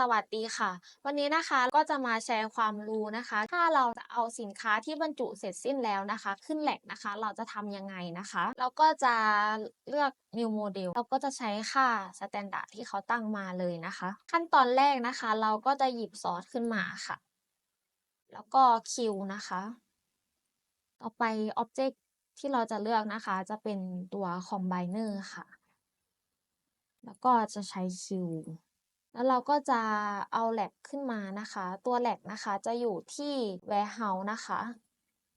สวัสดีค่ะ วันนี้นะคะก็จะมาแชร์ความรู้นะคะ ถ้าเราจะเอาสินค้าที่บรรจุเสร็จสิ้นแล้วนะคะ ขึ้นแหลกนะคะ เราจะทำยังไงนะคะ เราก็จะเลือก new model เราก็จะใช้ค่า standard ที่เขาตั้งมาเลยนะคะ ขั้นตอนแรกนะคะ เราก็จะหยิบซอสขึ้นมาค่ะ แล้วก็ Q นะคะ ต่อไป object ที่เราจะเลือกนะคะ จะเป็นตัว combiner ค่ะ แล้วก็จะใช้ Q แล้วเราก็จะเอา lab ขึ้นมานะคะ ตัว lab นะคะจะอยู่ที่ warehouse นะคะ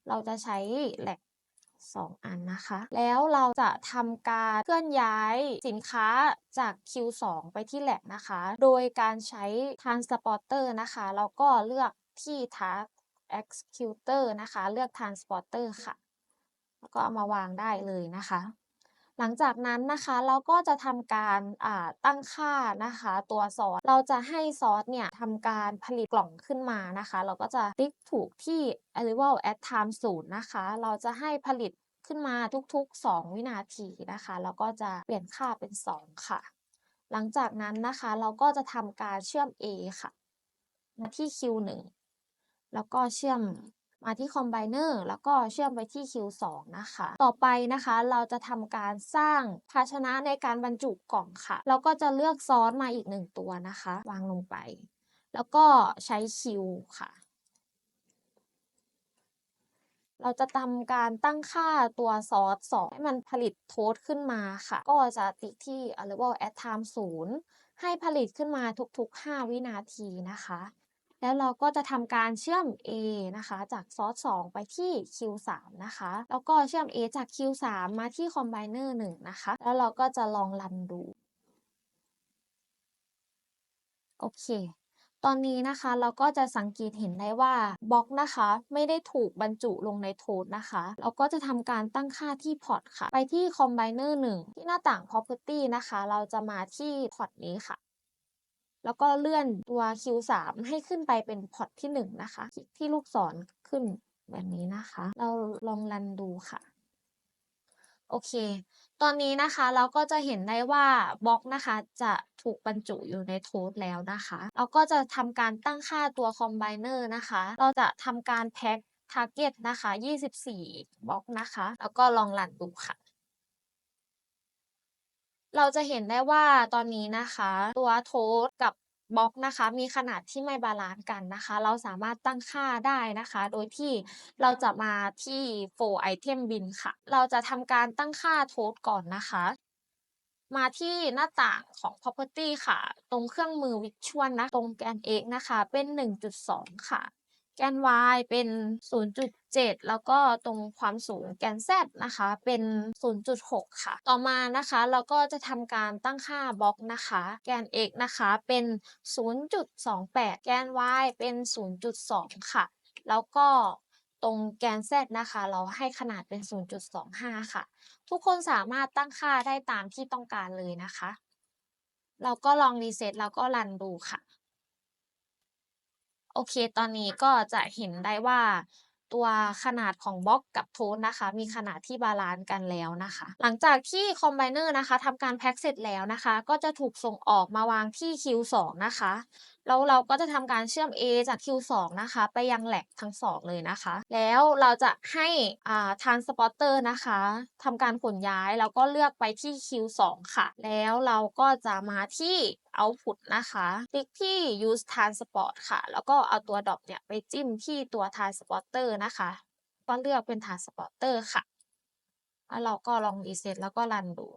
เราจะใช้ lab 2อันนะคะ แล้วเราจะทำการเคลื่อนย้ายสินค้าจาก Q2 ไปที่ lab นะคะ โดยการใช้ transporter นะคะ แล้วก็เลือกที่ task executor นะคะ เลือก transporter ค่ะ แล้วก็เอามาวางได้เลยนะคะ หลังจากนั้นนะคะเราก็จะทำการตั้งค่านะคะ ตัวซอสเราจะให้ซอสเนี่ยทำการผลิตกล่องขึ้นมานะคะ เราก็จะติ๊กถูกที่ arrival at time 0นะคะ เราจะให้ผลิตขึ้นมาทุก ๆ 2 วินาทีนะคะ แล้วก็จะเปลี่ยนค่าเป็น 2 ค่ะ หลังจากนั้นนะคะเราก็จะทำการเชื่อม A ค่ะมาที่ Q1 แล้วก็เชื่อม มาที่ Combiner แล้วก็เชื่อมไปที่ Q2 นะคะ ต่อไปนะคะเราจะทำการสร้างภาชนะในการบรรจุกล่องค่ะเราก็จะเลือกซอสมาอีกหนึ่งตัวนะคะ วางลงไป แล้วก็ใช้ Q ค่ะ เราจะทำการตั้งค่าตัวซอส2ให้มันผลิตโทสต์ขึ้นมาค่ะ ก็จะติ๊กที่ arrival at time 0ให้ผลิตขึ้นมาทุกๆ 5 วินาทีนะคะ แล้วเราก็จะทำการเชื่อม A นะคะ จากซอส2ไปที่ Q3 นะคะ แล้วก็เชื่อม A จาก Q3 มาที่ Combiner 1 นะคะ แล้วเราก็จะลองรันดู โอเค ตอนนี้นะคะเราก็จะสังเกตเห็นได้ว่าบล็อกนะคะ ไม่ได้ถูกบรรจุลงในโทสต์นะคะ เราก็จะทำการตั้งค่าที่พอร์ตค่ะ ไปที่ Combiner 1 ที่หน้าต่าง Property นะคะ เราจะมาที่พอร์ตนี้ค่ะ แล้วก็เลื่อนตัว Q3 ให้ขึ้นไปเป็นพอร์ตที่ 1 นะคะ คลิกที่ลูกศรขึ้นแบบนี้นะคะ เราลองรันดูค่ะ โอเค ตอนนี้นะคะเราก็จะเห็นได้ว่าบล็อกนะคะ จะถูกบรรจุอยู่ในโทสต์แล้วนะคะ เราก็จะทำการตั้งค่าตัว Combiner นะคะ เราจะทำการแพ็ค Target นะคะ 24 บล็อกนะคะ แล้วก็ลองรันดูค่ะ เราจะเห็นได้ว่าตอนนี้นะคะ ตัวโทสต์กับบล็อกนะคะ มีขนาดที่ไม่บาลานซ์กันนะคะ เราสามารถตั้งค่าได้นะคะ โดยที่เราจะมาที่ For Item Bin ค่ะ เราจะทำการตั้งค่าโทสต์ก่อนนะคะ มาที่หน้าต่างของ Property ค่ะ ตรงเครื่องมือ Visual นะ ตรงแกน x นะคะ เป็น 1.2 ค่ะ แกน y เป็น 0.7 แล้วก็ตรงความสูงแกน z นะคะ เป็น 0.6 ค่ะ ต่อมานะคะเราก็จะทำการตั้งค่าบล็อกนะคะ แกน x นะคะเป็น 0.28 แกน y เป็น 0.2 ค่ะ แล้วก็ตรงแกน z นะคะ เราให้ขนาดเป็น 0.25 ค่ะ ทุกคนสามารถตั้งค่าได้ตามที่ต้องการเลยนะคะ เราก็ลองรีเซ็ตแล้วก็รันดูค่ะ โอเค ตอนนี้ก็จะเห็นได้ว่า ตัวขนาดของบล็อกกับโทนนะคะ มีขนาดที่บาลานซ์กันแล้วนะคะ หลังจากที่คอมไบเนอร์นะคะทำการแพ็คเสร็จแล้วนะคะ ก็จะถูกส่งออกมาวางที่ Q2 นะคะ แล้วเราก็จะทำการเชื่อม A จาก Q2 นะคะ ไปยัง lab ทั้ง2เลยนะคะ แล้วเราจะให้อ่า transporter นะคะทำการขนย้ายแล้วก็เลือกไปที่ Q2 ค่ะ แล้วเราก็จะมาที่ output นะคะติ๊กที่ use transport ค่ะ แล้วก็เอาตัวดรอปเนี่ยไปจิ้มที่ตัว transporter นะคะ ก็เลือกเป็น transporter ค่ะแล้วเราก็ลองรีเซ็ตแล้วก็รันดู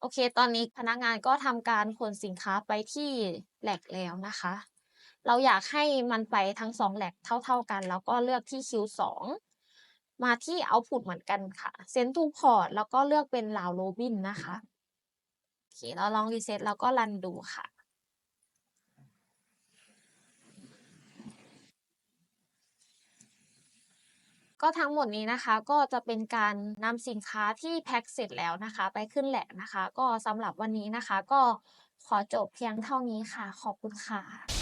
โอเค ตอนนี้พนักงานก็ทำการขนสินค้าไปที่แหลกแล้วนะคะ เราอยากให้มันไปทั้งสองแหลกเท่า ๆกัน แล้วก็เลือกที่ Q2 มาที่ output เหมือนกันค่ะ send to port แล้วก็เลือกเป็น round robin นะคะ โอเค เราลองรีเซ็ตแล้วก็รันดูค่ะ ก็ทั้งหมดนี้นะคะก็จะเป็นการนำสินค้าที่แพ็คเสร็จแล้วนะคะ ไปขึ้นแหลกนะคะ ก็สำหรับวันนี้นะคะ ก็ขอจบเพียงเท่านี้ค่ะ ขอบคุณค่ะ